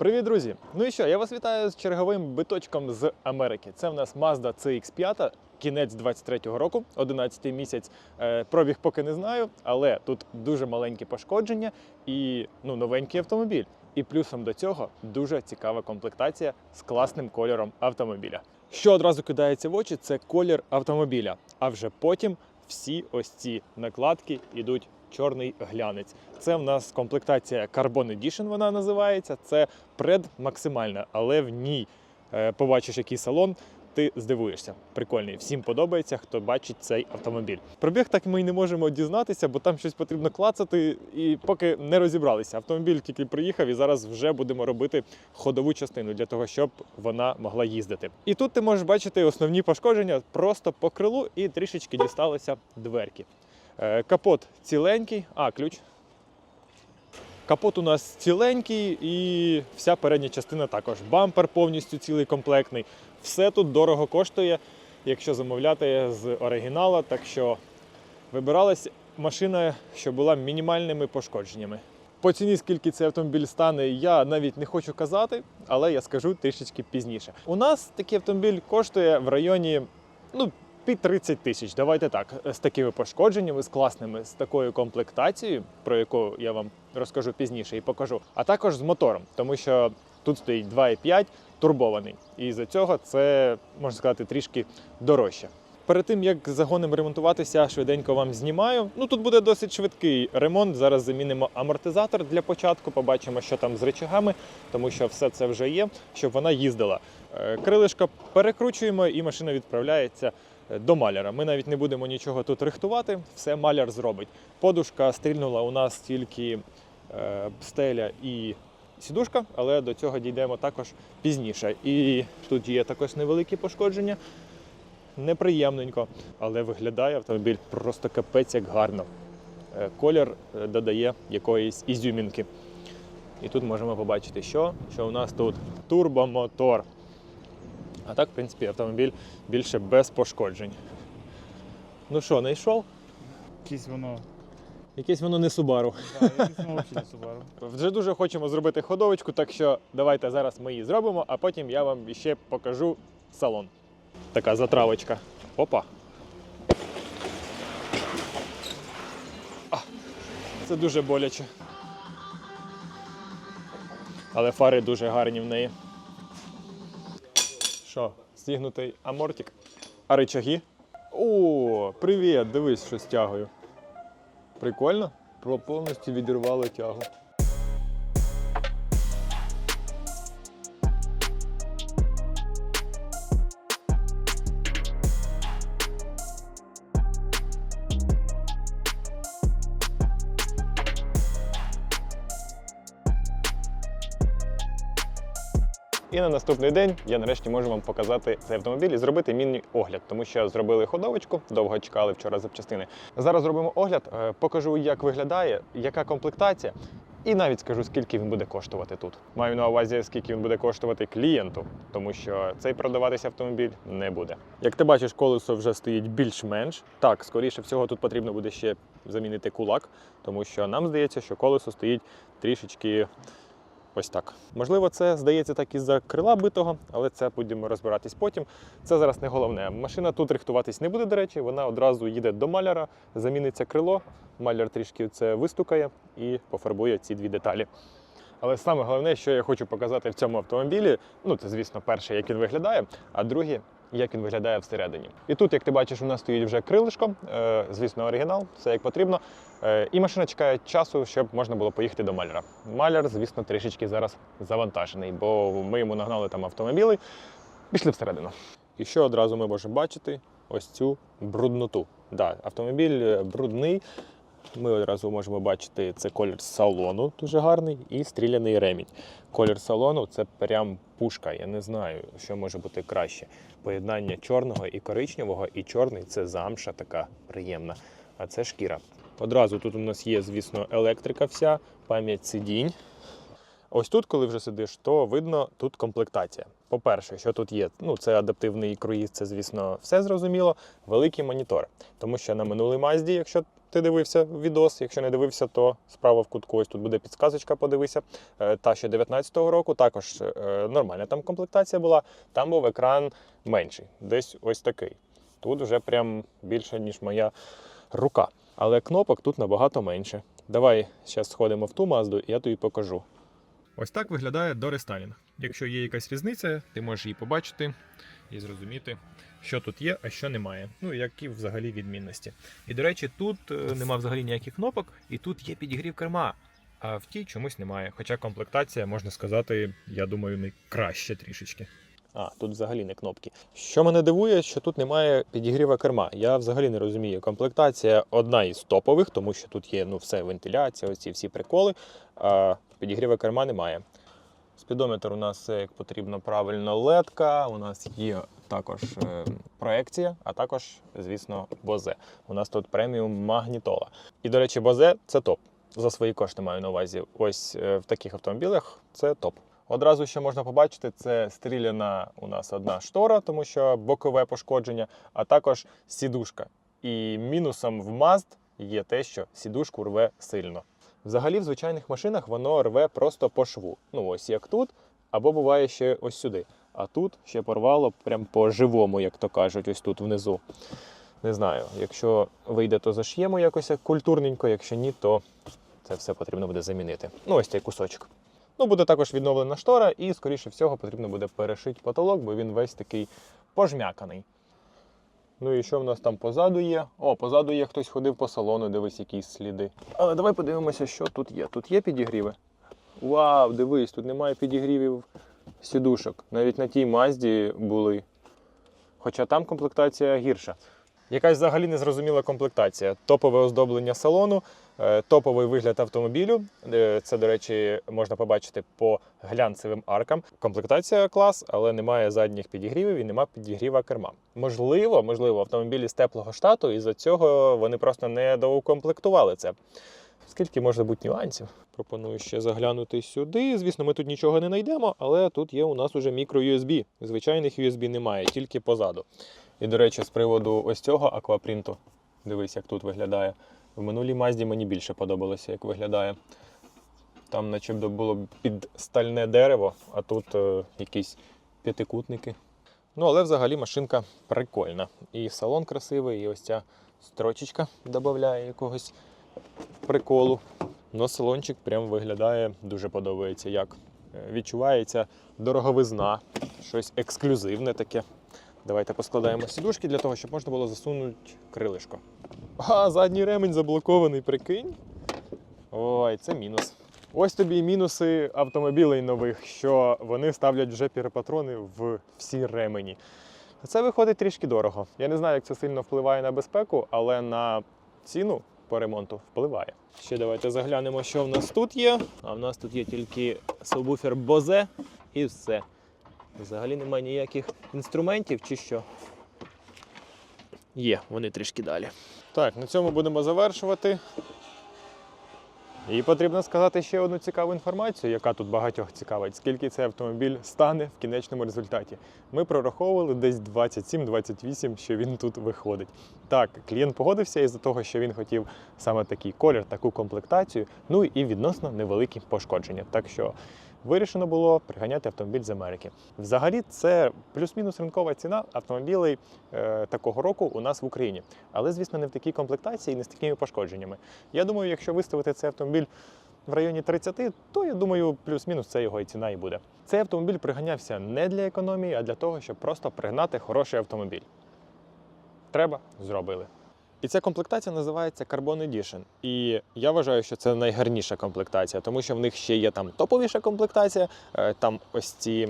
Привіт, друзі! Ну і що, я вас вітаю з черговим биточком з Америки. Це в нас Mazda CX5, кінець 23-го року, 11-й місяць. Е, Пробіг поки не знаю, але тут дуже маленькі пошкодження і ну, новенький автомобіль. І плюсом до цього дуже цікава комплектація з класним кольором автомобіля. Що одразу кидається в очі, це колір автомобіля. А вже потім всі ось ці накладки йдуть чорний глянець. Це в нас комплектація Carbon Edition, вона називається. Це пред максимальна, але в ній е, побачиш, який салон. Ти здивуєшся. Прикольний. Всім подобається, хто бачить цей автомобіль. Пробіг так ми й не можемо дізнатися, бо там щось потрібно клацати, і поки не розібралися. Автомобіль тільки приїхав, і зараз вже будемо робити ходову частину для того, щоб вона могла їздити. І тут ти можеш бачити основні пошкодження просто по крилу і трішечки дісталися дверки. Е, Капот ціленький, а ключ. Капот у нас ціленький і вся передня частина також. Бампер повністю цілий комплектний. Все тут дорого коштує, якщо замовляти з оригінала. Так що вибиралась машина, що була мінімальними пошкодженнями. По ціні, скільки цей автомобіль стане, я навіть не хочу казати, але я скажу трішечки пізніше. У нас такий автомобіль коштує в районі ну, під 30 тисяч. Давайте так, з такими пошкодженнями, з класними, з такою комплектацією, про яку я вам розкажу пізніше і покажу, а також з мотором, тому що тут стоїть 2,5 турбований. І за цього це можна сказати трішки дорожче. Перед тим як загоним ремонтуватися, швиденько вам знімаю. Ну тут буде досить швидкий ремонт. Зараз замінимо амортизатор для початку. Побачимо, що там з речагами, тому що все це вже є, щоб вона їздила. Е, Крилишко перекручуємо, і машина відправляється до маляра. Ми навіть не будемо нічого тут рихтувати, все маляр зробить. Подушка стрільнула у нас тільки е, стеля і сідушка, але до цього дійдемо також пізніше. І тут є також невеликі пошкодження неприємненько, але виглядає автомобіль просто капець як гарно. Е, Колір е, додає якоїсь ізюмінки. І тут можемо побачити, що, що у нас тут турбомотор. А так, в принципі, автомобіль більше без пошкоджень. Ну що, знайшов? Якесь воно. Якесь воно не Subaru. Да, якесь воно взагалі не Subaru. Вже дуже хочемо зробити ходовочку, так що давайте зараз ми її зробимо, а потім я вам ще покажу салон. Така затравочка. Опа. А, це дуже боляче. Але фари дуже гарні в неї. Стігнутий амортик? А ричаги? О, привіт! Дивись, що стягую. Прикольно? Про повністю відірвало тягу. І на наступний день я нарешті можу вам показати цей автомобіль і зробити міні-огляд, тому що зробили ходовочку, довго чекали вчора запчастини. Зараз зробимо огляд, е, покажу, як виглядає, яка комплектація, і навіть скажу, скільки він буде коштувати тут. Маю на увазі, скільки він буде коштувати клієнту, тому що цей продаватися автомобіль не буде. Як ти бачиш, колесо вже стоїть більш-менш. Так, скоріше всього, тут потрібно буде ще замінити кулак, тому що нам здається, що колесо стоїть трішечки. Ось так. Можливо, це здається так із-за крила битого, але це будемо розбиратись потім. Це зараз не головне. Машина тут рихтуватись не буде, до речі, вона одразу їде до маляра, заміниться крило, маляр трішки це вистукає і пофарбує ці дві деталі. Але саме головне, що я хочу показати в цьому автомобілі, ну це, звісно, перше, як він виглядає, а друге, як він виглядає всередині. І тут, як ти бачиш, у нас стоїть вже крилишко, е, звісно, оригінал, все як потрібно. Е, і машина чекає часу, щоб можна було поїхати до маляра. Маляр, звісно, трішечки зараз завантажений, бо ми йому нагнали там автомобіли, пішли всередину. І що одразу ми можемо бачити? Ось цю брудноту. Да, автомобіль е, брудний. Ми одразу можемо бачити це колір салону, дуже гарний, і стріляний ремінь. Колір салону це прям пушка. Я не знаю, що може бути краще. Поєднання чорного і коричневого, і чорний це замша така приємна, а це шкіра. Одразу тут у нас є, звісно, електрика вся, пам'ять сидінь. Ось тут, коли вже сидиш, то видно тут комплектація. По-перше, що тут є, ну це адаптивний круїз, це, звісно, все зрозуміло. Великий монітор. Тому що на минулій Мазді, якщо ти дивився відос. Якщо не дивився, то справа в кутку ось тут буде підсказочка, подивися. Е, Та ще 19-го року також е, нормальна там комплектація була. Там був екран менший, десь ось такий. Тут вже прям більше, ніж моя рука. Але кнопок тут набагато менше. Давай зараз сходимо в ту мазду, і я тобі покажу. Ось так виглядає дорестайлінг. Якщо є якась різниця, ти можеш її побачити і зрозуміти, що тут є, а що немає. Ну і які взагалі відмінності. І до речі, тут е, нема взагалі ніяких кнопок, і тут є підігрів керма. А в тій чомусь немає. Хоча комплектація, можна сказати, я думаю, не краще трішечки. А, тут взагалі не кнопки. Що мене дивує, що тут немає підігріва керма. Я взагалі не розумію. Комплектація одна із топових, тому що тут є ну, все вентиляція, ось ці всі приколи. А підігріва керма немає. Спідометр у нас як потрібно правильно ледка. У нас є також е, проекція, а також, звісно, бозе. У нас тут преміум магнітола. І, до речі, бозе це топ. За свої кошти маю на увазі. Ось е, в таких автомобілях це топ. Одразу що можна побачити, це стріляна у нас одна штора, тому що бокове пошкодження, а також сідушка. І мінусом в Mazd є те, що сідушку рве сильно. Взагалі, в звичайних машинах воно рве просто по шву. Ну ось як тут, або буває ще ось сюди. А тут ще порвало прям по живому, як то кажуть, ось тут внизу. Не знаю, якщо вийде, то заш'ємо якось культурненько, якщо ні, то це все потрібно буде замінити. Ну, ось цей кусочок. Ну, буде також відновлена штора, і, скоріше всього, потрібно буде перешити потолок, бо він весь такий пожмяканий. Ну і що в нас там позаду є? О, позаду є хтось ходив по салону, дивись якісь сліди. Але давай подивимося, що тут є. Тут є підігріви. Вау, дивись, тут немає підігрівів сідушок. Навіть на тій мазді були. Хоча там комплектація гірша. Якась взагалі незрозуміла комплектація. Топове оздоблення салону, топовий вигляд автомобілю. Е, Це, до речі, можна побачити по глянцевим аркам. Комплектація клас, але немає задніх підігрівів і немає підігріва керма. Можливо, можливо, автомобілі з теплого штату, і за цього вони просто не доукомплектували це. Скільки може бути нюансів? Пропоную ще заглянути сюди. Звісно, ми тут нічого не знайдемо, але тут є у нас уже мікро-USB. Звичайних USB немає, тільки позаду. І, до речі, з приводу ось цього аквапринту, дивись, як тут виглядає. В минулій Мазді мені більше подобалося, як виглядає. Там начебто було під стальне дерево, а тут е, якісь п'ятикутники. Ну, але взагалі машинка прикольна. І салон красивий, і ось ця строчечка додає якогось приколу. Но салончик прям виглядає дуже подобається. Як Е, відчувається дороговизна, щось ексклюзивне таке. Давайте поскладаємо сідушки для того, щоб можна було засунути крилишко. А, задній ремень заблокований, прикинь. Ой, це мінус. Ось тобі і мінуси автомобілей нових, що вони ставлять вже піропатрони в всі ремені. Це виходить трішки дорого. Я не знаю, як це сильно впливає на безпеку, але на ціну по ремонту впливає. Ще давайте заглянемо, що в нас тут є. А в нас тут є тільки субвуфер Bose і все. Взагалі немає ніяких інструментів чи що. Є, вони трішки далі. Так, на цьому будемо завершувати. І потрібно сказати ще одну цікаву інформацію, яка тут багатьох цікавить, скільки цей автомобіль стане в кінечному результаті. Ми прораховували десь 27-28, що він тут виходить. Так, клієнт погодився із-за того, що він хотів саме такий колір, таку комплектацію, ну і відносно невеликі пошкодження. Так що вирішено було приганяти автомобіль з Америки. Взагалі, це плюс-мінус ринкова ціна автомобілей е, такого року у нас в Україні. Але, звісно, не в такій комплектації і не з такими пошкодженнями. Я думаю, якщо виставити цей автомобіль в районі 30, то я думаю, плюс-мінус це його і ціна і буде. Цей автомобіль приганявся не для економії, а для того, щоб просто пригнати хороший автомобіль. Треба, зробили. І ця комплектація називається Carbon Edition. І я вважаю, що це найгарніша комплектація, тому що в них ще є там топовіша комплектація. е, Там ось ці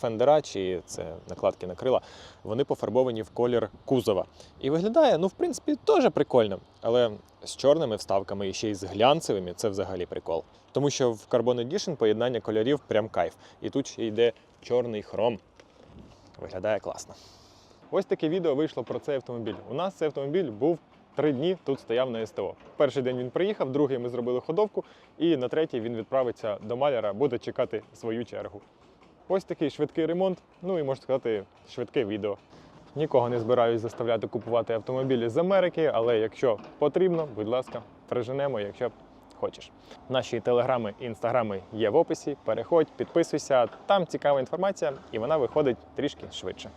фендера, чи це накладки на крила, вони пофарбовані в колір кузова. І виглядає, ну, в принципі, теж прикольно. Але з чорними вставками і ще й з глянцевими це взагалі прикол. Тому що в Carbon Edition поєднання кольорів прям кайф. І тут ще йде чорний хром. Виглядає класно. Ось таке відео вийшло про цей автомобіль. У нас цей автомобіль був три дні тут стояв на СТО. Перший день він приїхав, другий ми зробили ходовку, і на третій він відправиться до маляра, буде чекати свою чергу. Ось такий швидкий ремонт, ну і можна сказати, швидке відео. Нікого не збираюсь заставляти купувати автомобілі з Америки, але якщо потрібно, будь ласка, приженемо, якщо хочеш. Наші телеграми і інстаграми є в описі. Переходь, підписуйся. Там цікава інформація, і вона виходить трішки швидше.